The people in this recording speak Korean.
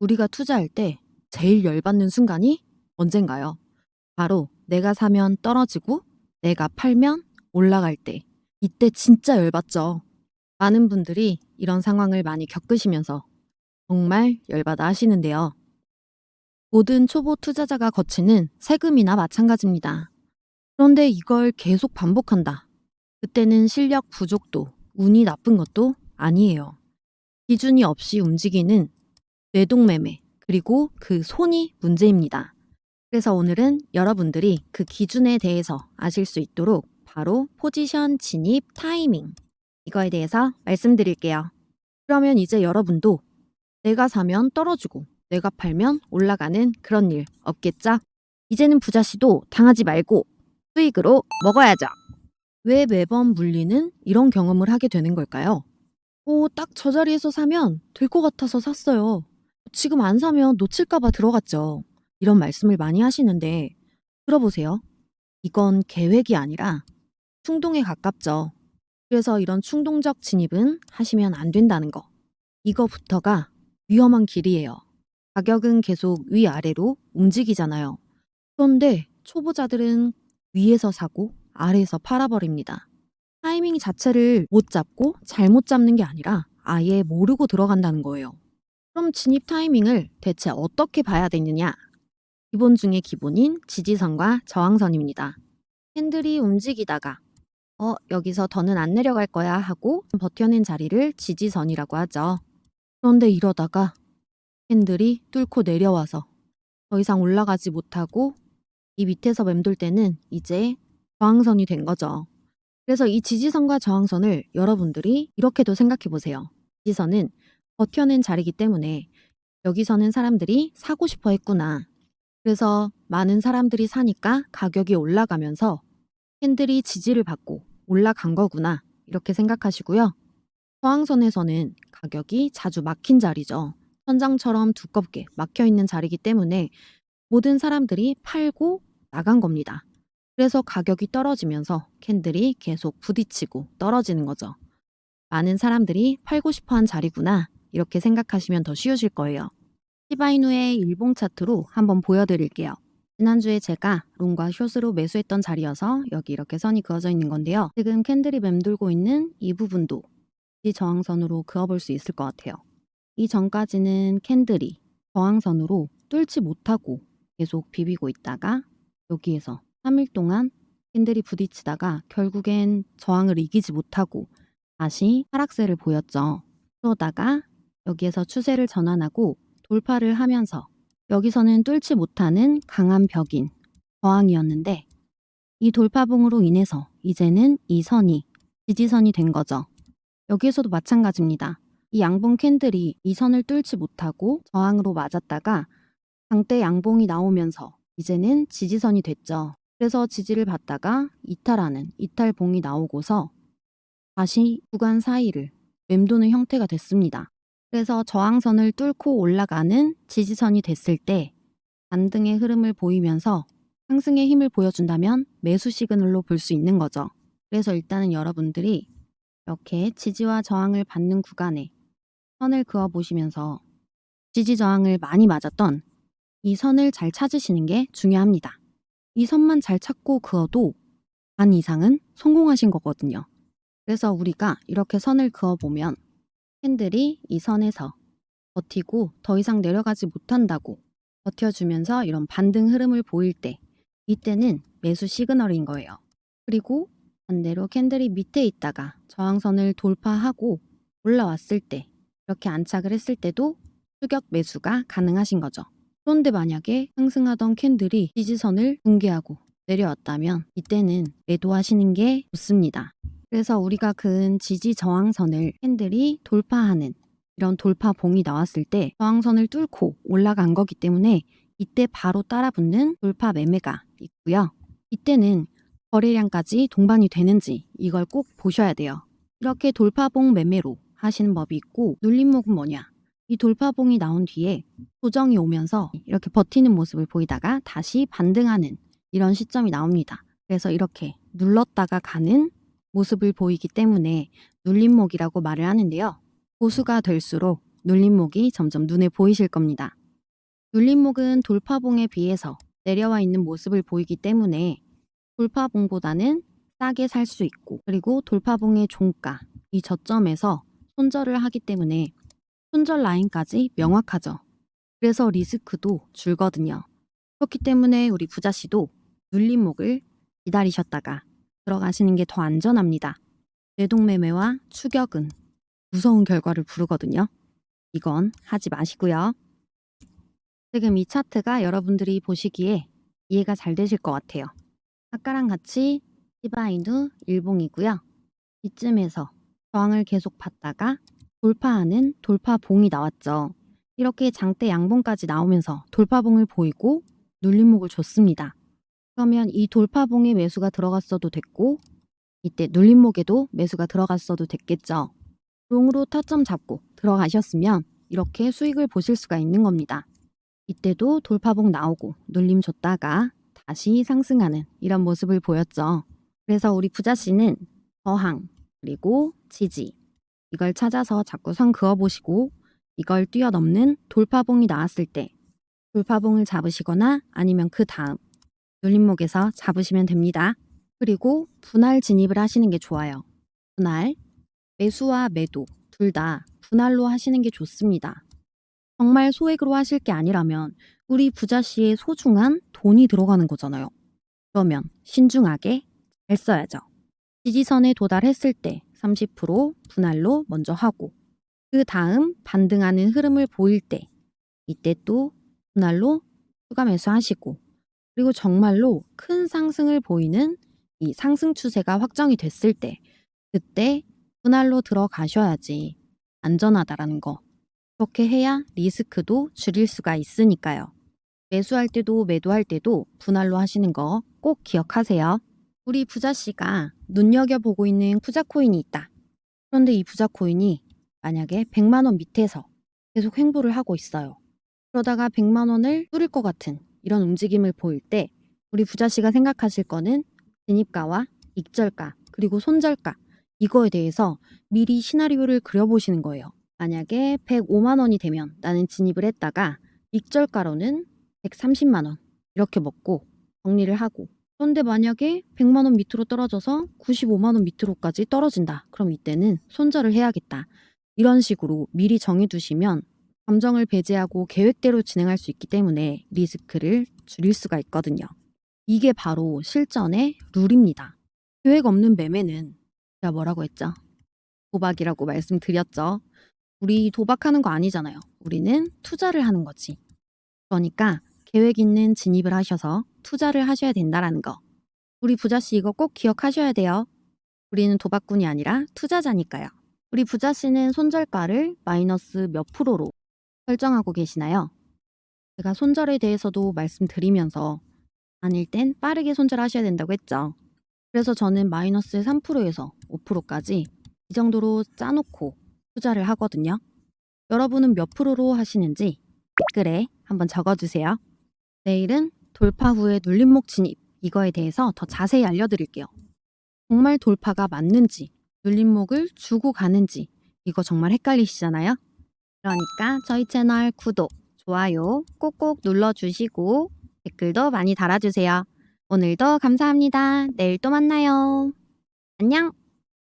우리가 투자할 때 제일 열받는 순간이 언젠가요? 바로 내가 사면 떨어지고 내가 팔면 올라갈 때. 이때 진짜 열받죠. 많은 분들이 이런 상황을 많이 겪으시면서 정말 열받아 하시는데요. 모든 초보 투자자가 거치는 세금이나 마찬가지입니다. 그런데 이걸 계속 반복한다. 그때는 실력 부족도 운이 나쁜 것도 아니에요. 기준이 없이 움직이는 뇌동매매 그리고 그 손이 문제입니다. 그래서 오늘은 여러분들이 그 기준에 대해서 아실 수 있도록 바로 포지션 진입 타이밍 이거에 대해서 말씀드릴게요. 그러면 이제 여러분도 내가 사면 떨어지고 내가 팔면 올라가는 그런 일 없겠죠? 이제는 부자씨도 당하지 말고 수익으로 먹어야죠. 왜 매번 물리는 이런 경험을 하게 되는 걸까요? 오, 딱 저 자리에서 사면 될 것 같아서 샀어요. 지금 안 사면 놓칠까봐 들어갔죠. 이런 말씀을 많이 하시는데, 들어보세요. 이건 계획이 아니라 충동에 가깝죠. 그래서 이런 충동적 진입은 하시면 안 된다는 거. 이거부터가 위험한 길이에요. 가격은 계속 위아래로 움직이잖아요. 그런데 초보자들은 위에서 사고 아래에서 팔아버립니다. 타이밍 자체를 못 잡고 잘못 잡는 게 아니라 아예 모르고 들어간다는 거예요. 그럼 진입 타이밍을 대체 어떻게 봐야 되느냐? 기본 중에 기본인 지지선과 저항선입니다. 핸들이 움직이다가 어, 여기서 더는 안 내려갈 거야 하고 버텨낸 자리를 지지선이라고 하죠. 그런데 이러다가 핸들이 뚫고 내려와서 더 이상 올라가지 못하고 이 밑에서 맴돌 때는 이제 저항선이 된 거죠. 그래서 이 지지선과 저항선을 여러분들이 이렇게도 생각해 보세요. 지지선은 버텨낸 자리이기 때문에 여기서는 사람들이 사고 싶어 했구나. 그래서 많은 사람들이 사니까 가격이 올라가면서 핸들이 지지를 받고 올라간 거구나. 이렇게 생각하시고요. 저항선에서는 가격이 자주 막힌 자리죠. 천장처럼 두껍게 막혀 있는 자리이기 때문에 모든 사람들이 팔고 나간 겁니다. 그래서 가격이 떨어지면서 캔들이 계속 부딪히고 떨어지는 거죠. 많은 사람들이 팔고 싶어 한 자리구나. 이렇게 생각하시면 더 쉬우실 거예요. 시바이누의 일봉 차트로 한번 보여드릴게요. 지난주에 제가 롱과 숏으로 매수했던 자리여서 여기 이렇게 선이 그어져 있는 건데요. 지금 캔들이 맴돌고 있는 이 부분도 이 저항선으로 그어볼 수 있을 것 같아요. 이 전까지는 캔들이 저항선으로 뚫지 못하고 계속 비비고 있다가 여기에서 3일 동안 캔들이 부딪히다가 결국엔 저항을 이기지 못하고 다시 하락세를 보였죠. 그러다가 여기에서 추세를 전환하고 돌파를 하면서 여기서는 뚫지 못하는 강한 벽인 저항이었는데 이 돌파봉으로 인해서 이제는 이 선이 지지선이 된 거죠. 여기에서도 마찬가지입니다. 이 양봉 캔들이 이 선을 뚫지 못하고 저항으로 맞았다가 강대 양봉이 나오면서 이제는 지지선이 됐죠. 그래서 지지를 받다가 이탈하는 이탈봉이 나오고서 다시 구간 사이를 맴도는 형태가 됐습니다. 그래서 저항선을 뚫고 올라가는 지지선이 됐을 때 반등의 흐름을 보이면서 상승의 힘을 보여준다면 매수 시그널로 볼 수 있는 거죠. 그래서 일단은 여러분들이 이렇게 지지와 저항을 받는 구간에 선을 그어 보시면서 지지 저항을 많이 맞았던 이 선을 잘 찾으시는 게 중요합니다. 이 선만 잘 찾고 그어도 반 이상은 성공하신 거거든요. 그래서 우리가 이렇게 선을 그어 보면 캔들이 이 선에서 버티고 더 이상 내려가지 못한다고 버텨주면서 이런 반등 흐름을 보일 때 이때는 매수 시그널인 거예요. 그리고 반대로 캔들이 밑에 있다가 저항선을 돌파하고 올라왔을 때 이렇게 안착을 했을 때도 추격 매수가 가능하신 거죠. 그런데 만약에 상승하던 캔들이 지지선을 붕괴하고 내려왔다면 이때는 매도하시는 게 좋습니다. 그래서 우리가 그은 지지 저항선을 캔들이 돌파하는 이런 돌파봉이 나왔을 때 저항선을 뚫고 올라간 거기 때문에 이때 바로 따라붙는 돌파 매매가 있고요. 이때는 거래량까지 동반이 되는지 이걸 꼭 보셔야 돼요. 이렇게 돌파봉 매매로 하시는 법이 있고 눌림목은 뭐냐? 이 돌파봉이 나온 뒤에 조정이 오면서 이렇게 버티는 모습을 보이다가 다시 반등하는 이런 시점이 나옵니다. 그래서 이렇게 눌렀다가 가는 모습을 보이기 때문에 눌림목이라고 말을 하는데요. 고수가 될수록 눌림목이 점점 눈에 보이실 겁니다. 눌림목은 돌파봉에 비해서 내려와 있는 모습을 보이기 때문에 돌파봉보다는 싸게 살 수 있고 그리고 돌파봉의 종가 이 저점에서 손절을 하기 때문에 손절 라인까지 명확하죠. 그래서 리스크도 줄거든요. 그렇기 때문에 우리 부자 씨도 눌림목을 기다리셨다가 들어가시는 게 더 안전합니다. 내동매매와 추격은 무서운 결과를 부르거든요. 이건 하지 마시고요. 지금 이 차트가 여러분들이 보시기에 이해가 잘 되실 것 같아요. 아까랑 같이 시바이누 일봉이고요. 이쯤에서 저항을 계속 받다가 돌파하는 돌파봉이 나왔죠. 이렇게 장대 양봉까지 나오면서 돌파봉을 보이고 눌림목을 줬습니다. 그러면 이 돌파봉에 매수가 들어갔어도 됐고 이때 눌림목에도 매수가 들어갔어도 됐겠죠. 롱으로 타점 잡고 들어가셨으면 이렇게 수익을 보실 수가 있는 겁니다. 이때도 돌파봉 나오고 눌림 줬다가 다시 상승하는 이런 모습을 보였죠. 그래서 우리 부자 씨는 저항 그리고 지지 이걸 찾아서 자꾸 선 그어 보시고 이걸 뛰어넘는 돌파봉이 나왔을 때 돌파봉을 잡으시거나 아니면 그 다음 눌림목에서 잡으시면 됩니다. 그리고 분할 진입을 하시는 게 좋아요. 분할 매수와 매도 둘 다 분할로 하시는 게 좋습니다. 정말 소액으로 하실 게 아니라면 우리 부자 씨의 소중한 돈이 들어가는 거잖아요. 그러면 신중하게 잘 써야죠. 지지선에 도달했을 때 30% 분할로 먼저 하고 그 다음 반등하는 흐름을 보일 때 이때 또 분할로 추가 매수하시고 그리고 정말로 큰 상승을 보이는 이 상승 추세가 확정이 됐을 때 그때 분할로 들어가셔야지 안전하다라는 거. 그렇게 해야 리스크도 줄일 수가 있으니까요. 매수할 때도 매도할 때도 분할로 하시는 거 꼭 기억하세요. 우리 부자 씨가 눈여겨보고 있는 부자 코인이 있다. 그런데 이 부자 코인이 만약에 100만 원 밑에서 계속 횡보를 하고 있어요. 그러다가 100만 원을 뚫을 것 같은 이런 움직임을 보일 때 우리 부자 씨가 생각하실 거는 진입가와 익절가 그리고 손절가 이거에 대해서 미리 시나리오를 그려보시는 거예요. 만약에 105만 원이 되면 나는 진입을 했다가 익절가로는 130만 원 이렇게 먹고 정리를 하고 그런데 만약에 100만 원 밑으로 떨어져서 95만 원 밑으로까지 떨어진다. 그럼 이때는 손절을 해야겠다. 이런 식으로 미리 정해두시면 감정을 배제하고 계획대로 진행할 수 있기 때문에 리스크를 줄일 수가 있거든요. 이게 바로 실전의 룰입니다. 계획 없는 매매는 제가 뭐라고 했죠? 도박이라고 말씀드렸죠. 우리 도박하는 거 아니잖아요. 우리는 투자를 하는 거지. 그러니까 계획 있는 진입을 하셔서 투자를 하셔야 된다라는 거. 우리 부자씨 이거 꼭 기억하셔야 돼요. 우리는 도박꾼이 아니라 투자자니까요. 우리 부자씨는 손절가를 마이너스 몇 프로로 설정하고 계시나요? 제가 손절에 대해서도 말씀드리면서 아닐 땐 빠르게 손절하셔야 된다고 했죠. 그래서 저는 마이너스 3%에서 5%까지 이 정도로 짜놓고 투자를 하거든요. 여러분은 몇 프로로 하시는지 댓글에 한번 적어주세요. 내일은 돌파 후에 눌림목 진입 이거에 대해서 더 자세히 알려드릴게요. 정말 돌파가 맞는지 눌림목을 주고 가는지 이거 정말 헷갈리시잖아요. 그러니까 저희 채널 구독, 좋아요 꼭꼭 눌러주시고 댓글도 많이 달아주세요. 오늘도 감사합니다. 내일 또 만나요. 안녕!